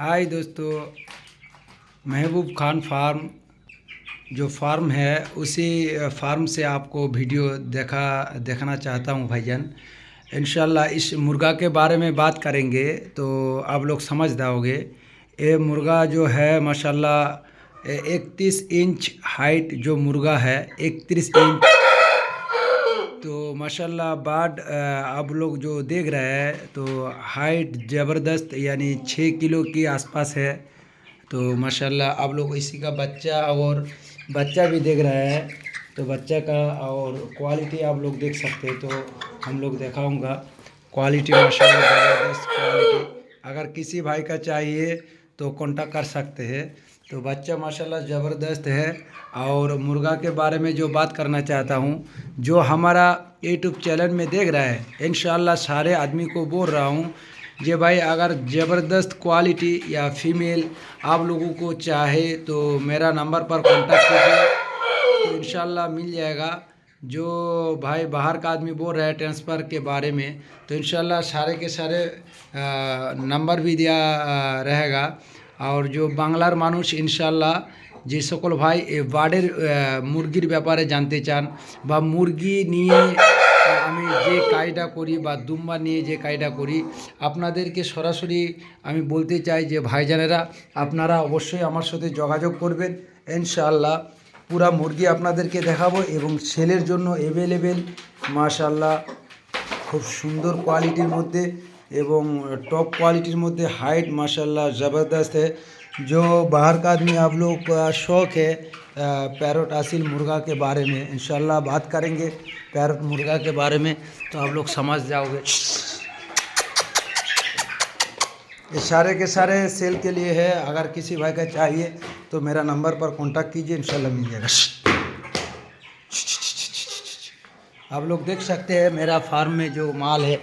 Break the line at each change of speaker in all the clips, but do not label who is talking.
हाय दोस्तों, महबूब खान फार्म, जो फार्म है, उसी फार्म से आपको वीडियो देखा, देखना चाहता हूँ भाईजान। इंशाल्लाह इस मुर्गा के बारे में बात करेंगे तो आप लोग समझ जाओगे। ये मुर्गा जो है, माशाल्लाह इकतीस इंच हाइट जो मुर्गा है, इकतीस इंच माशाल्लाह बाड आप लोग जो देख रहे हैं तो हाइट ज़बरदस्त, यानी छः किलो के आसपास है। तो माशाल्लाह आप लोग इसी का बच्चा और बच्चा भी देख रहे हैं। तो बच्चा का और क्वालिटी आप लोग देख सकते हैं तो हम लोग दिखाऊँगा। क्वालिटी माशाल्लाह ज़बरदस्त क्वालिटी अगर किसी भाई का चाहिए तो कांटेक्ट कर सकते हैं। तो बच्चा माशाल्लाह ज़बरदस्त है और मुर्गा के बारे में जो बात करना चाहता हूँ, जो हमारा यूट्यूब चैनल में देख रहा है इन सारे आदमी को बोल रहा हूँ जे भाई अगर ज़बरदस्त क्वालिटी या फीमेल आप लोगों को चाहे तो मेरा नंबर पर कांटेक्ट कीजिए तो इंशाल्लाह मिल जाएगा। जो भाई बाहर का आदमी बोल रहा है ट्रांसफ़र के बारे में तो इंशाल्लाह सारे के सारे आ, नंबर भी दिया आ, रहेगा और जो বাংলার মানুষ ইনশাল্লাহ যে সকল ভাই এ বার্ডের মুরগির ব্যাপারে জানতে চান বা মুরগি নিয়ে আমি যে কাজটা করি বা দুম্বা নিয়ে যে কাজটা করি আপনাদেরকে সরাসরি আমি বলতে চাই যে ভাইজানেরা আপনারা অবশ্যই আমার সাথে যোগাযোগ করবেন ইনশাআল্লাহ পুরা মুরগি আপনাদেরকে দেখাবো এবং সেলের জন্য অ্যাভেলেবেল মাশাল্লাহ খুব সুন্দর কোয়ালিটির মধ্যে एवं टॉप क्वालिटीर मध्य हाइट माशाल्लाह ज़बरदस्त है जो बाहर का आदमी आप लोग का शौक़ है पैरोट असील मुर्गा के बारे में इंशाल्लाह बात करेंगे पैरोट मुर्गा के बारे में तो आप लोग समझ जाओगे ये सारे के सारे सेल के लिए है अगर किसी भाई का चाहिए तो मेरा नंबर पर कांटेक्ट कीजिए इंशाल्लाह मिल जाएगा आप लोग देख सकते हैं मेरा फार्म में जो माल है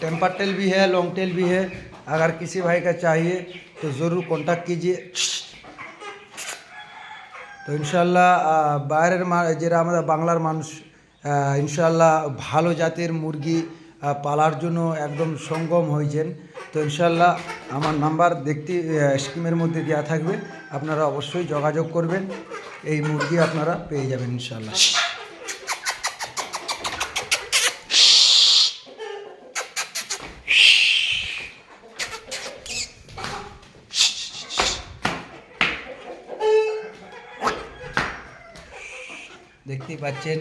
टेम्पर टेल भी है लॉन्ग टेल भी है अगर किसी भाई का चाहिए तो ज़रूर कांटेक्ट कीजिए তো ইনশাল্লাহ বাইরের মা যেটা আমাদের বাংলার মানুষ ইনশাল্লাহ ভালো জাতের মুরগি আহ, পালার জন্য একদম সঙ্গম হয়েছেন। তো ইনশাল্লাহ আমার নাম্বার দেখতে স্কিমের মধ্যে দেওয়া থাকবে। আপনারা অবশ্যই যোগাযোগ করবেন। এই মুরগি আপনারা পেয়ে যাবেন ইনশাল্লাহ দেখতেই পাচ্ছেন।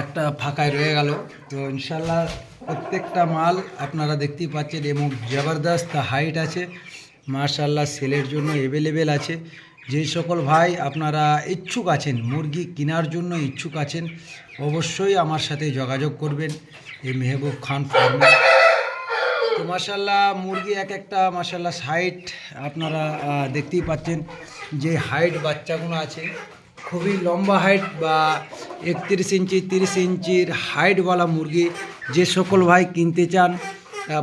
একটা ফাঁকায় রয়ে গেল। তো ইনশাল্লাহ প্রত্যেকটা মাল আপনারা দেখতেই পাচ্ছেন এবং জবরদস্ত হাইট আছে। মার্শাল্লাহ সেলের জন্য অ্যাভেলেবেল আছে। যেই সকল ভাই আপনারা ইচ্ছুক আছেন, মুরগি কেনার জন্য ইচ্ছুক আছেন, অবশ্যই আমার সাথে যোগাযোগ করবেন। এই মেহবুব খান ফার্মে তো মাসাল্লাহ মুরগি এক একটা মাসাল্লাহ হাইট আপনারা দেখতেই পাচ্ছেন যে হাইট বাচ্চাগুলো আছে। খুবই লম্বা হাইট বা একত্রিশ ইঞ্চি, তিরিশ ইঞ্চির হাইটওয়ালা মুরগি যে সকল ভাই কিনতে চান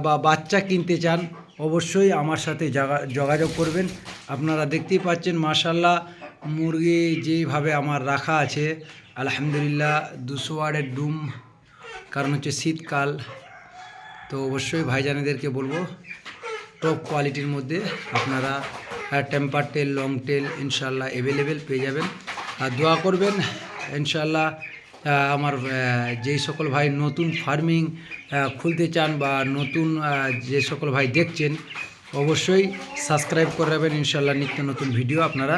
বা বাচ্চা কিনতে চান, অবশ্যই আমার সাথে যোগাযোগ করবেন। আপনারা দেখতেই পাচ্ছেন মাসাল্লাহ মুরগি যেইভাবে আমার রাখা আছে, আলহামদুলিল্লাহ, দুশো ওয়ার্ডের ডুম, কারণ হচ্ছে শীতকাল। তো অবশ্যই ভাইজানেদেরকে বলব টপ কোয়ালিটির মধ্যে আপনারা টেম্পার টেল লং টেল ইনশাল্লাহ অ্যাভেলেবেল পেয়ে যাবেন। দোয়া করবেন ইনশাল্লাহ আমার যেই সকল ভাই নতুন ফার্মিং খুলতে চান বা নতুন যে সকল ভাই দেখছেন, অবশ্যই সাবস্ক্রাইব করে রাখবেন ইনশাল্লাহ নিত্য নতুন ভিডিও আপনারা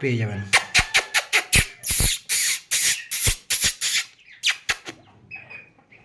পেয়ে যাবেন।